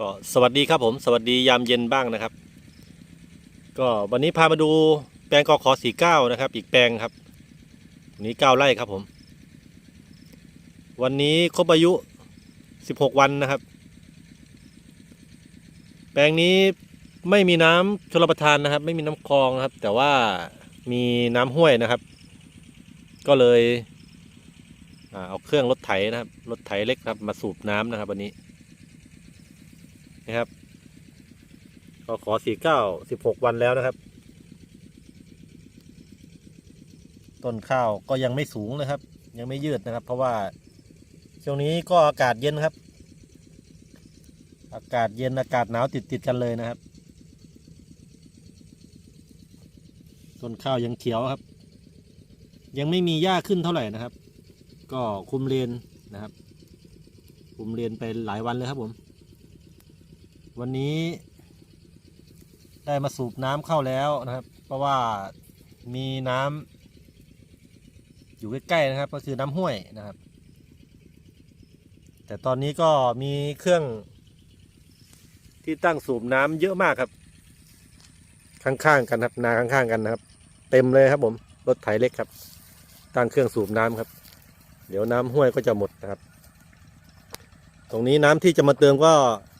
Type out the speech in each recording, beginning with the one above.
ก็สวัสดีครับผมสวัสดียามเย็นบ้างนะครับ ก็วันนี้พามาดูแปลงกอขอสีเก้านะครับ อีกแปลงครับนนี้เก้าไร่ครับผม วันนี้ครบอายุสิบหกวันนะครับ แปลงนี้ไม่มีน้ำชลประทานนะครับ ไม่มีน้ำคลองนะครับ แต่ว่ามีน้ำห้วยนะครับ ก็เลยเอาเครื่องรถไถนะครับรถไถเล็กครับมาสูบน้ำนะครับ วันนี้ นะครับก็ขอสี่เก้าสิบหกวันแล้วนะครับ ต้นข้าวก็ยังไม่สูงนะครับ ยังไม่ยืดนะครับ เพราะว่าช่วงนี้ก็อากาศเย็นครับ อากาศเย็นอากาศหนาวติดติดกันเลยนะครับ ต้นข้าวยังเขียวครับ ยังไม่มีหญ้าขึ้นเท่าไหร่นะครับ ก็คุมเลนนะครับ คุมเลนไปหลายวันเลยครับผม วันนี้ได้มาสูบน้ำเข้าแล้วนะครับ เพราะว่ามีน้ำอยู่ใกล้ๆนะครับ ก็คือน้ำห้วยนะครับ แต่ตอนนี้ก็มีเครื่องที่ตั้งสูบน้ำเยอะมากครับ ข้างๆกันครับนาข้างๆกันนะครับ เต็มเลยครับผมรถไถเล็กครับ ตั้งเครื่องสูบน้ำครับ เดี๋ยวน้ำห้วยก็จะหมดนะครับ ตรงนี้น้ำที่จะมาเติมก็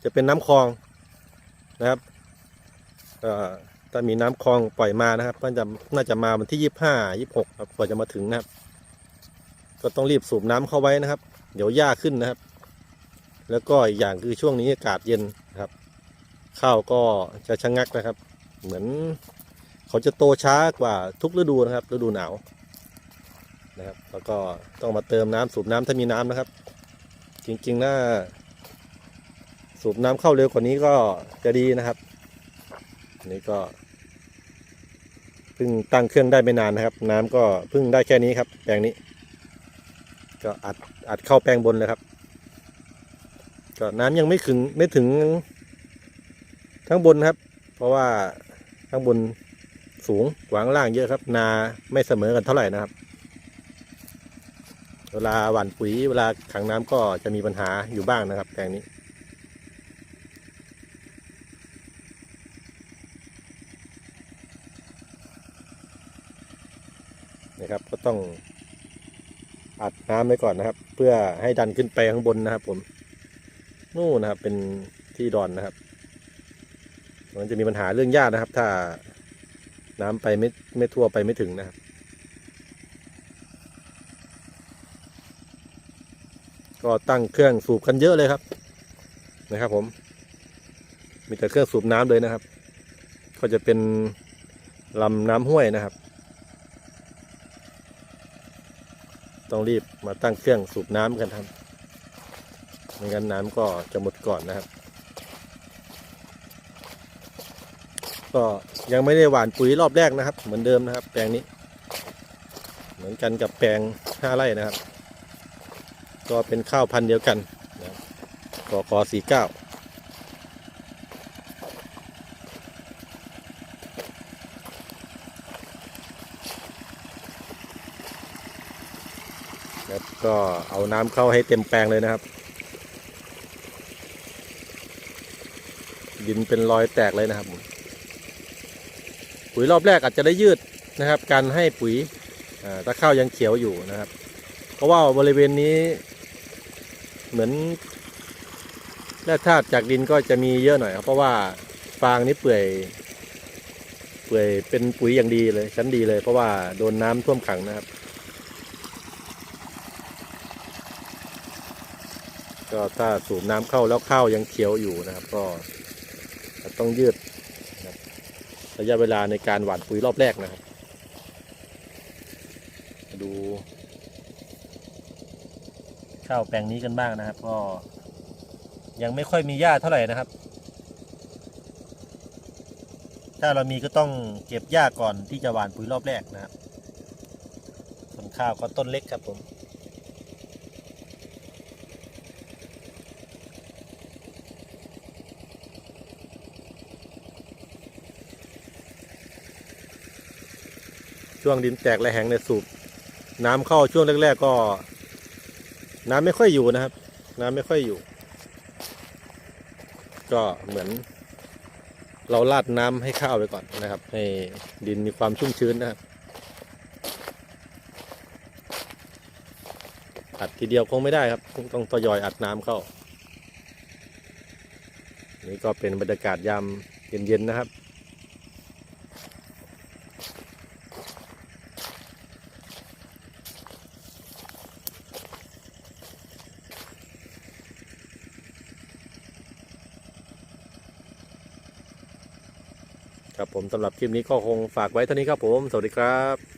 จะเป็นน้ำคลอง นะครับถ้ามีน้ำคลองปล่อยมานะครับก็จะน่าจะมาวันที่ยี่ห้ายี่หกครับกว่าจะมาถึงนะครับ ก็ต้องรีบสูบน้ำเข้าไว้นะครับ เดี๋ยวหญ้าขึ้นนะครับ แล้วก็อีกอย่างคือช่วงนี้อากาศเย็นนะครับ ข้าวก็จะชะงักนะครับ เหมือนเขาจะโตช้ากว่าทุกฤดูนะครับ ฤดูหนาวนะครับ แล้วก็ต้องมาเติมน้ำสูบน้ำถ้ามีน้ำนะครับ จริงๆน่า สูบน้ำเข้าเร็วกว่านี้ก็จะดีนะครับอันนี้ก็เพิ่งตั้งเครื่องได้ไม่นานนะครับ น้ำก็เพิ่งได้แค่นี้ครับ แปลงนี้ ก็อัดอัดเข้าแปลงบนเลยครับ ก็น้ำยังไม่ถึงไม่ถึงข้างบนครับ เพราะว่าข้างบนสูงกว้างล่างเยอะครับ นาไม่เสมอกันเท่าไหร่นะครับ เวลาหว่านปุ๋ยเวลาขังน้ำก็จะมีปัญหาอยู่บ้างนะครับแปลงนี้ นะครับ ก็ ต้องอัดน้ำไว้ก่อนนะครับ เพื่อให้ดันขึ้นไปข้างบนนะครับ ผมนู่นนะครับ เป็นที่ดอนนะครับ มันจะมีปัญหาเรื่องหญ้านะครับ ถ้าน้ำไปไม่ไม่ทั่วไปไม่ถึงนะครับก็ตั้งเครื่องสูบกันเยอะเลยครับนะครับ ผม มีแต่เครื่องสูบน้ำเลยนะครับ ก็จะเป็นลำน้ำห้วยนะครับ ต้องรีบมาตั้งเครื่องสูบน้ำกันครับไม่งั้นน้ำก็จะหมดก่อนนะครับ ก็ยังไม่ได้หว่านปุ๋ยรอบแรกนะครับ เหมือนเดิมนะครับ แปลงนี้ เหมือนกันกับแปลงห้าไร่นะครับ ก็เป็นข้าวพันธุ์เดียวกันนะกอคอสี่เก้า แล้วก็เอาน้ำเข้าให้เต็มแปลงเลยนะครับ ดินเป็นรอยแตกเลยนะครับปุ๋ยรอบแรกอาจจะได้ยืดนะครับ การให้ปุ๋ยถ้าข้าวยังเขียวอยู่นะครับ เพราะว่าบริเวณนี้เหมือนแร่ธาตุจากดินก็จะมีเยอะหน่อยครับเพราะว่าฟางนี้เปื่อยเปื่อยเป็นปุ๋ยอย่างดีเลยชั้นดีเลยเพราะว่าโดนน้ำท่วมขังนะครับ ก็ถ้าสูบน้ำเข้าแล้วข้าวยังเขียวอยู่นะครับ ก็ต้องยืดระยะเวลาในการหว่านปุ๋ยรอบแรกนะครับมาดูข้าวแปลงนี้กันบ้างนะครับ ก็ยังไม่ค่อยมีหญ้าเท่าไหร่นะครับ ถ้าเรามีก็ต้องเก็บหญ้าก่อนที่จะหว่านปุ๋ยรอบแรกนะครับส่วนข้าวก็ต้นเล็กครับผม ช่วงดินแตกและแห้งในสูบน้ำเข้าช่วงแรก ๆ ก็ น้ำไม่ค่อยอยู่นะครับ น้ำไม่ค่อยอยู่ ก็เหมือน เราราดน้ำให้ข้าวไปก่อนนะครับ ให้ดินมีความชุ่มชื้นนะครับอัดทีเดียวคงไม่ได้ครับ ต้องต้องทยอยอัดน้ำเข้า นี่ก็เป็นบรรยากาศยามเย็นๆนะครับ ครับผมสำหรับคลิปนี้ก็คงฝากไว้เท่านี้ครับผม สวัสดีครับ